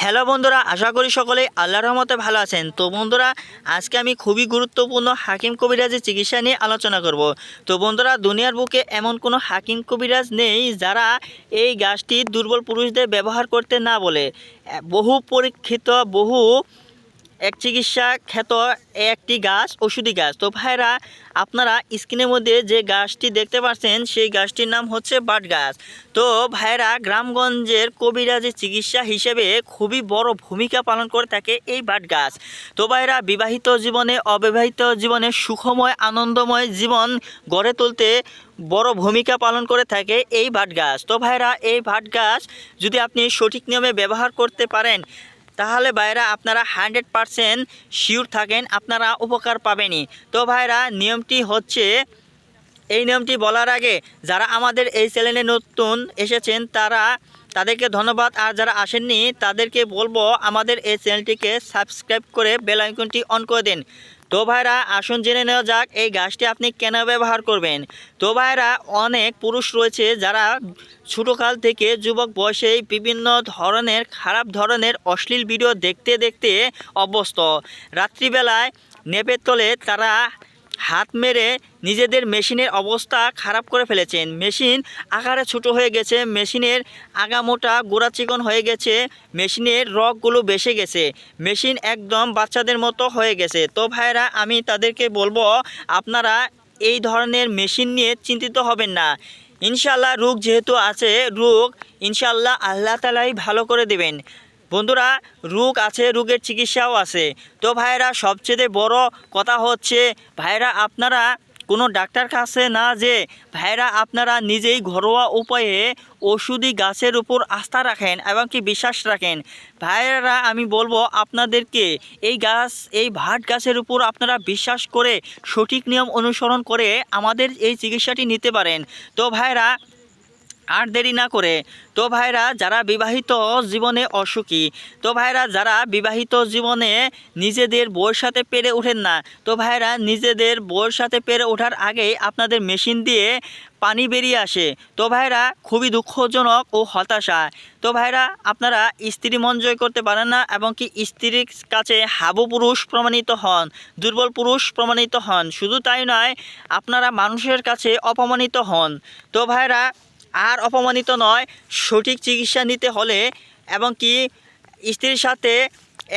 Hello বন্ধুরা, আশা করি সকলে আল্লাহ রহমতে ভালো আছেন। তো বন্ধুরা, আজকে আমি খুবই গুরুত্বপূর্ণ হাকিম কবিরাজের চিকিৎসা নিয়ে আলোচনা করব। তো বন্ধুরা, দুনিয়ার বুকে এমন কোনো হাকিম কবিরাজ নেই যারা এই গাছটি দুর্বল পুরুষদের ব্যবহার করতে না বলে। বহু পরীক্ষিত, বহু এক চিকিৎসা খ্যাত একটি গাছ, ওষুধি গাছ। তো ভাইরা, আপনারা স্ক্রিনের মধ্যে যে গাছটি দেখতে পাচ্ছেন, সেই গাছটির নাম হচ্ছে বাট গাছ। তো ভাইরা, গ্রামগঞ্জের কবিরাজের চিকিৎসা হিসেবে খুবই বড় ভূমিকা পালন করে থাকে এই বাট গাছ। তো ভাইরা, বিবাহিত জীবনে, অবিবাহিত জীবনে সুখময়, আনন্দময় জীবন গড়ে তুলতে বড় ভূমিকা পালন করে থাকে এই ভাট গাছ। তো ভাইরা, এই ভাট গাছ যদি আপনি সঠিক নিয়মে ব্যবহার করতে পারেন তাহলে ভাইরা আপনারা হান্ড্রেড পারসেন্ট শিওর থাকেন, আপনারা উপকার পাবেনই। তো ভাইরা, নিয়মটি হচ্ছে, এই নিয়মটি বলার আগে যারা আমাদের এই চ্যানেলে নতুন এসেছেন, তারা তাদেরকে ধন্যবাদ। আর যারা আসেননি, তাদেরকে বলব আমাদের এই চ্যানেলটিকে সাবস্ক্রাইব করে বেল আইকনটি অন করে দিন। তো ভাইরা, আসুন জেনে নেওয়া যাক এই গাছটি আপনি কেন ব্যবহার করবেন? তো ভাইরা, অনেক পুরুষ রয়েছে যারা ছোটোকাল থেকে যুবক বয়সেই বিভিন্ন ধরনের, খারাপ ধরনের, অশ্লীল ভিডিও দেখতে দেখতে অভ্যস্ত। রাত্রিবেলায় নেপের তলে তারা হাত মেরে নিজেদের মেশিনের অবস্থা খারাপ করে ফেলেছেন। মেশিন আকারে ছোট হয়ে গেছে, মেশিনের আগামোটা গোড়া চিকন হয়ে গেছে, মেশিনের রগগুলো বেসে গেছে, মেশিন একদম বাচ্চাদের মতো হয়ে গেছে। তো ভাইরা আমি তাদেরকে বলব, আপনারা এই ধরনের মেশিন নিয়ে চিন্তিত হবেন না। ইনশাল্লাহ রোগ যেহেতু আছে, রোগ ইনশাল্লাহ আল্লাহ তালাই ভালো করে দেবেন। বন্ধুরা, রোগ আছে, রোগের চিকিৎসাও আছে। তো ভাইরা সবচেয়ে বড় কথা হচ্ছে ভাইরা আপনারা কোনো ডাক্তার কাছে না যে ভাইরা আপনারা নিজেই ঘরোয়া উপায়ে ওষুধি গাছের উপর আস্থা রাখেন এবং কি বিশ্বাস রাখেন। ভাইরা আমি বলব আপনাদেরকে, এই গাছ, এই ভাট গাছের উপর আপনারা বিশ্বাস করে সঠিক নিয়ম অনুসরণ করে আমাদের এই চিকিৎসাটি নিতে পারেন। তো ভাইরা আর দেরি না করে। তো ভাইরা, যারা বিবাহিত জীবনে অসুখী, তো ভাইরা, যারা বিবাহিত জীবনে নিজেদের বউয়ের সাথে পেরে ওঠেন না, তো ভাইরা, নিজেদের বউয়ের সাথে পেরে ওঠার আগেই আপনাদের মেশিন দিয়ে পানি বেরিয়ে আসে। তো ভাইরা, খুবই দুঃখজনক ও হতাশা। তো ভাইরা, আপনারা স্ত্রী মন জয় করতে পারেন না এবং কি স্ত্রীর কাছে হাবু পুরুষ প্রমাণিত হন, দুর্বল পুরুষ প্রমাণিত হন। শুধু তাই নয়, আপনারা মানুষের কাছে অপমানিত হন। তো ভাইরা আর অপমানিত নয়, সঠিক চিকিৎসা নিতে হলে এবং কি স্ত্রীর সাথে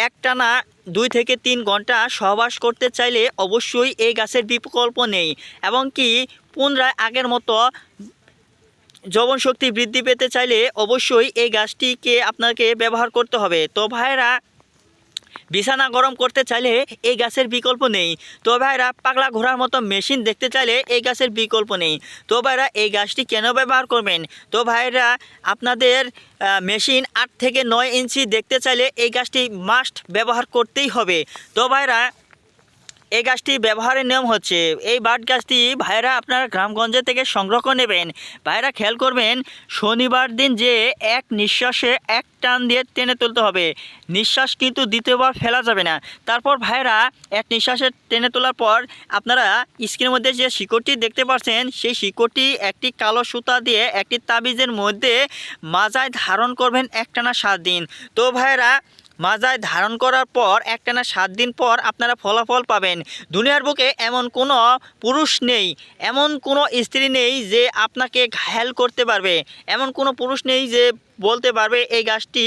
একটানা দুই থেকে তিন ঘণ্টা সহবাস করতে চাইলে অবশ্যই এই গাছের বিকল্প নেই এবং কি পুনরায় আগের মতো যৌবন শক্তি বৃদ্ধি পেতে চাইলে অবশ্যই এই গাছটিকে আপনাকে ব্যবহার করতে হবে। তো ভাইরা বিছানা গরম করতে চাইলে এই গাছের বিকল্প নেই। তো ভাইরা, পাগলা ঘোরার মতো মেশিন দেখতে চাইলে এই গাছের বিকল্প নেই। তো ভাইরা, এই গাছটি কেন ব্যবহার করবেন? তো ভাইরা, আপনাদের মেশিন আট থেকে নয় ইঞ্চি দেখতে চাইলে এই গাছটি মাস্ট ব্যবহার করতেই হবে। তো ভাইরা এই গাছটি ব্যবহারের নিয়ম হচ্ছে, এই বাট গাছটি ভাইরা আপনারা গ্রামগঞ্জে থেকে সংগ্রহ করে নেবেন। ভাইরা খেয়াল করবেন, শনিবার দিন যে এক নিঃশ্বাসে এক টান দিয়ে টেনে তুলতে হবে। নিঃশ্বাস কিন্তু দ্বিতীয়বার ফেলা যাবে না। তারপর ভাইরা এক নিঃশ্বাসে টেনে তোলার পর আপনারা স্ক্রিনের মধ্যে যে শিকড়টি দেখতে পাচ্ছেন, সেই শিকড়টি একটি কালো সুতা দিয়ে একটি তাবিজের মধ্যে মাজায় ধারণ করবেন একটানা সাত দিন। তো ভাইরা মাজায় ধারণ করার পর একটানা সাত দিন পর আপনারা ফলাফল পাবেন। দুনিয়ার বুকে এমন কোনো পুরুষ নেই, এমন কোনো স্ত্রী নেই যে আপনাকে ঘায়াল করতে পারবে। এমন কোনো পুরুষ নেই যে বলতে পারবে এই গাছটি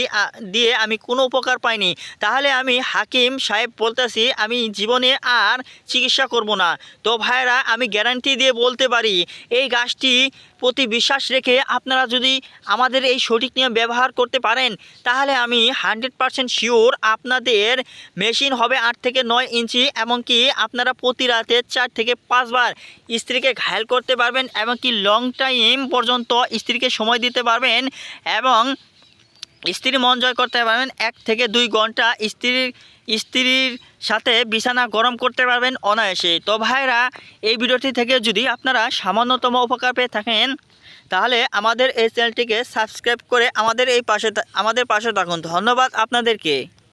দিয়ে আমি কোনো উপকার পাইনি। তাহলে আমি হাকিম সাহেব বলতেছি, আমি জীবনে আর চিকিৎসা করব না। তো ভাইরা আমি গ্যারান্টি দিয়ে বলতে পারি, এই গাছটি প্রতি বিশ্বাস রেখে আপনারা যদি আমাদের এই সঠিক নিয়ম ব্যবহার করতে পারেন, তাহলে আমি হান্ড্রেড পারসেন্ট শিওর আপনাদের মেশিন হবে আট থেকে নয় ইঞ্চি, এমনকি আপনারা প্রতি রাতে চার থেকে পাঁচবার স্ত্রীকে ঘায়াল করতে পারবেন এবং কি লং টাইম পর্যন্ত স্ত্রীকে সময় দিতে পারবেন, এবং স্ত্রী মন জয় করতে পারবেন। এক থেকে দুই ঘণ্টা স্ত্রীর স্ত্রীর সাথে বিছানা গরম করতে পারবেন অনায়াসে। তো ভাইরা এই ভিডিওটি থেকে যদি আপনারা সামান্যতম উপকার পেয়ে থাকেন, তাহলে আমাদের এই চ্যানেলটিকে সাবস্ক্রাইব করে আমাদের এই পাশে আমাদের পাশে থাকুন। ধন্যবাদ আপনাদেরকে।